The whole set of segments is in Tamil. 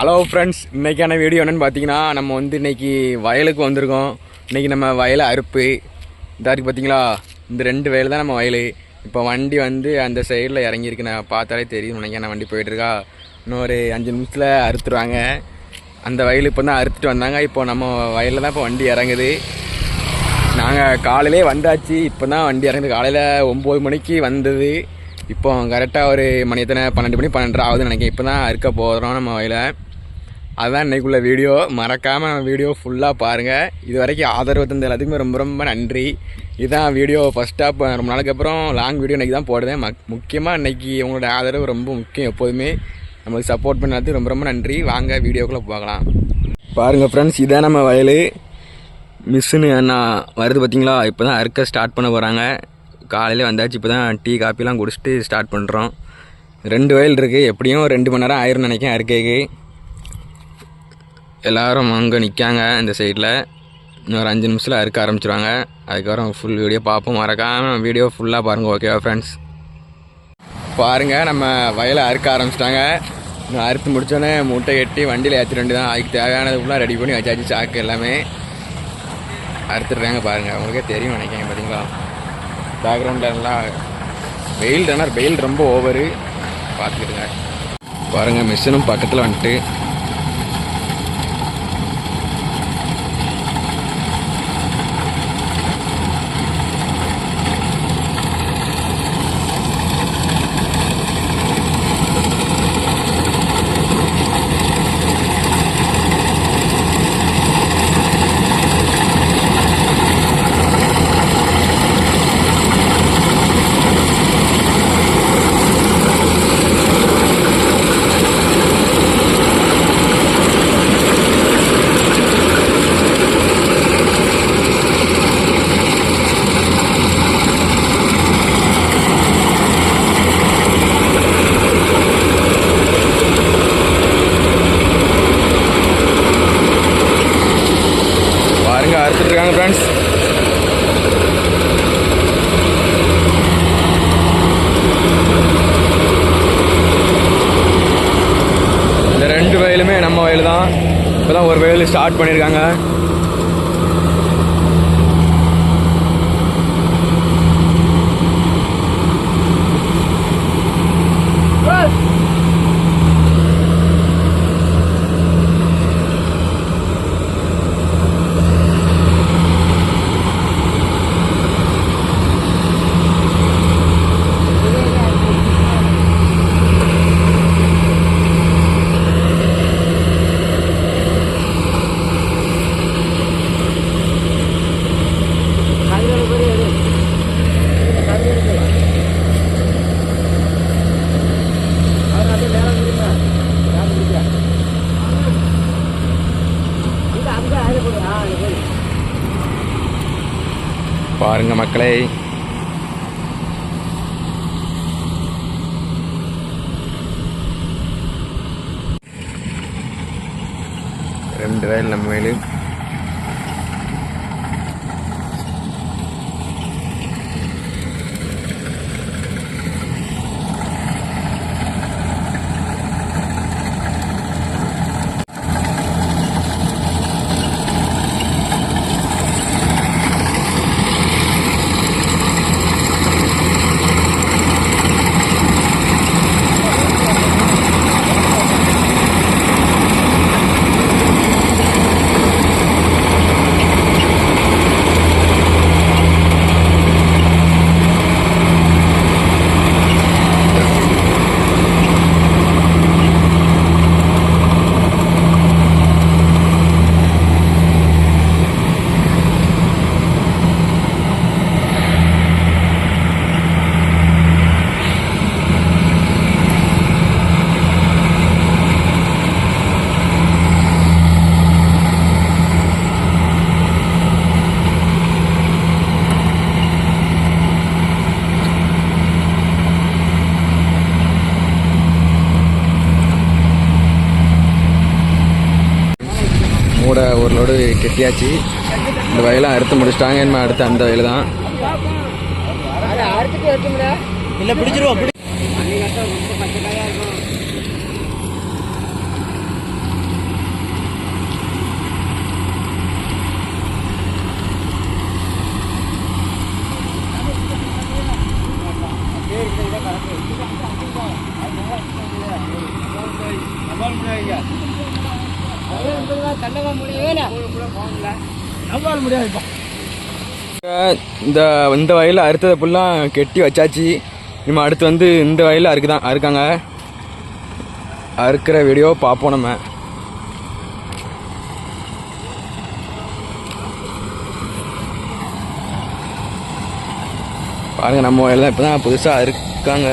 ஹலோ ஃப்ரெண்ட்ஸ் இன்றைக்கான வீடியோ என்னென்னு பார்த்தீங்கன்னா நம்ம வந்து இன்னைக்கு வயலுக்கு வந்திருக்கோம். இன்றைக்கி நம்ம வயலை அறுப்பு. இதா பார்த்தீங்களா இந்த ரெண்டு வயல் தான் நம்ம வயல். இப்போ வண்டி வந்து அந்த சைடில் இறங்கியிருக்கு. நான் பார்த்தாலே தெரியும் நினைக்கிறேன். வண்டி போயிட்டுருக்கா இன்னும் ஒரு அஞ்சு நிமிஷத்தில் அறுத்துருவாங்க. அந்த வயல் இப்போ தான் அறுத்துட்டு வந்தாங்க. இப்போ நம்ம வயலில் தான் இப்போ வண்டி இறங்குது. நாங்கள் காலையிலே வந்தாச்சு. இப்போ தான் வண்டி இறங்குது. காலையில் ஒம்பது மணிக்கு வந்தது. இப்போ கரெக்டாக ஒரு மணி எத்தனை? பன்னெண்டு மணி பன்னெண்டரை ஆகுதுன்னு நினைக்கிறேன். இப்போ தான் அறுக்க போகிறோம் நம்ம வயலை. அதுதான் இன்றைக்குள்ள வீடியோ மறக்காமல் வீடியோ ஃபுல்லாக பாருங்கள் இது வரைக்கும் ஆதரவு தந்த எல்லாத்துக்குமே ரொம்ப ரொம்ப நன்றி. இதுதான் வீடியோ ஃபஸ்ட்டாக ரொம்ப நாளுக்கு அப்புறம் லாங் வீடியோ இன்றைக்கி தான் போடுவேன் மக் முக்கியமாக இன்றைக்கி உங்களோட ஆதரவு ரொம்ப முக்கியம் எப்போதுமே. நம்மளுக்கு சப்போர்ட் பண்ணதுக்கு ரொம்ப ரொம்ப நன்றி. வாங்க வீடியோக்குள்ளே பார்க்கலாம் பாருங்கள் ஃப்ரெண்ட்ஸ் இதான் நம்ம வயல். மிஸ்ஸுன்னு அண்ணா வருது பார்த்தீங்களா இப்போ தான் அறுக்க ஸ்டார்ட் பண்ண போகிறாங்க காலையில் வந்தாச்சு இப்போ தான் டீ காப்பிலாம் குடிச்சிட்டு ஸ்டார்ட் பண்ணுறோம் ரெண்டு வயல் இருக்குது எப்படியும் ரெண்டு மணி நேரம் ஆயிரும் நினைக்கிறேன் அறுக்கைக்கு. எல்லாரும் அங்கே நிற்காங்க இந்த சைடில் இன்னொரு அஞ்சு நிமிஷத்தில் அறுக்க ஆரம்பிச்சிருவாங்க. அதுக்கப்புறம் ஃபுல் வீடியோ பார்ப்போம். மறக்காமல் வீடியோ ஃபுல்லாக பாருங்கள் ஓகேவா ஃப்ரெண்ட்ஸ் பாருங்கள் நம்ம வயலை அறுக்க ஆரம்பிச்சிட்டாங்க. இன்னும் அறுத்து முடிச்சோடனே மூட்டை கட்டி வண்டியில் ஏற்றி வேண்டி தான் அதுக்கு தேவையானது ஃபுல்லாக ரெடி பண்ணி வச்சாச்சு சாக்கு எல்லாமே. அறுத்துடுறாங்க பாருங்கள் உங்களுக்கே தெரியும் நினைக்கிறேன் பார்த்தீங்களா பேக்ரவுண்டில் எல்லாம் வெயில் தானே வெயில் ரொம்ப ஓவரு பார்த்துக்கிட்டுங்க பாருங்கள் மிஷினும் பக்கத்தில் வந்துட்டு பாருங்க ஃப்ரெண்ட்ஸ் இந்த ரெண்டு வயலுமே நம்ம வயல் தான் இப்போ தான் ஒரு வயல் ஸ்டார்ட் பண்ணியிருக்காங்க பாருங்க மக்களே. ரெண்டு வயல் நம்ம மேலும் ஒரு லோடு கெட்டியாச்சு. இந்த வயலாம் அறுத்து முடிச்சிட்டாங்க. இனிமே அடுத்து அந்த வயல் தான். இல்ல பிடிச்சிருவோம் இந்த இந்த வயலில் அறுத்தது ஃபுல்லாக கெட்டி வச்சாச்சு. நம்ம அடுத்து வந்து இந்த வயலில் அறுக்குதான் அறுக்காங்க. அறுக்கிற வீடியோ பார்ப்போம் நம்ம. பாருங்கள் நம்ம வயலில் இப்போ தான் புதுசாக அறுக்காங்க.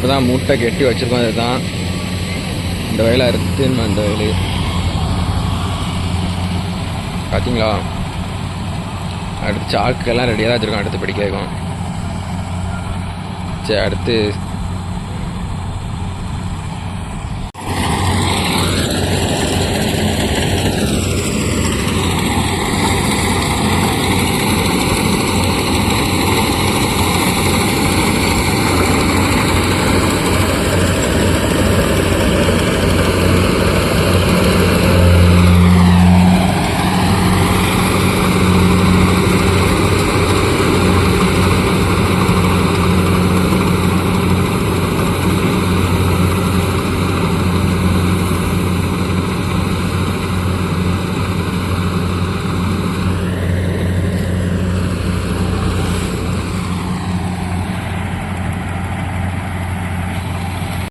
இப்போ தான் மூட்டை கெட்டி வச்சிருக்கோம் இதுதான் இந்த வயலை அறுத்துன்னு அந்த இந்த வயலு. பார்த்தீங்களா அடுத்து சாக்கெல்லாம் ரெடியாக தான் வச்சுருக்கோம் அடுத்து பிடிக்க வைக்கும் சரி அடுத்து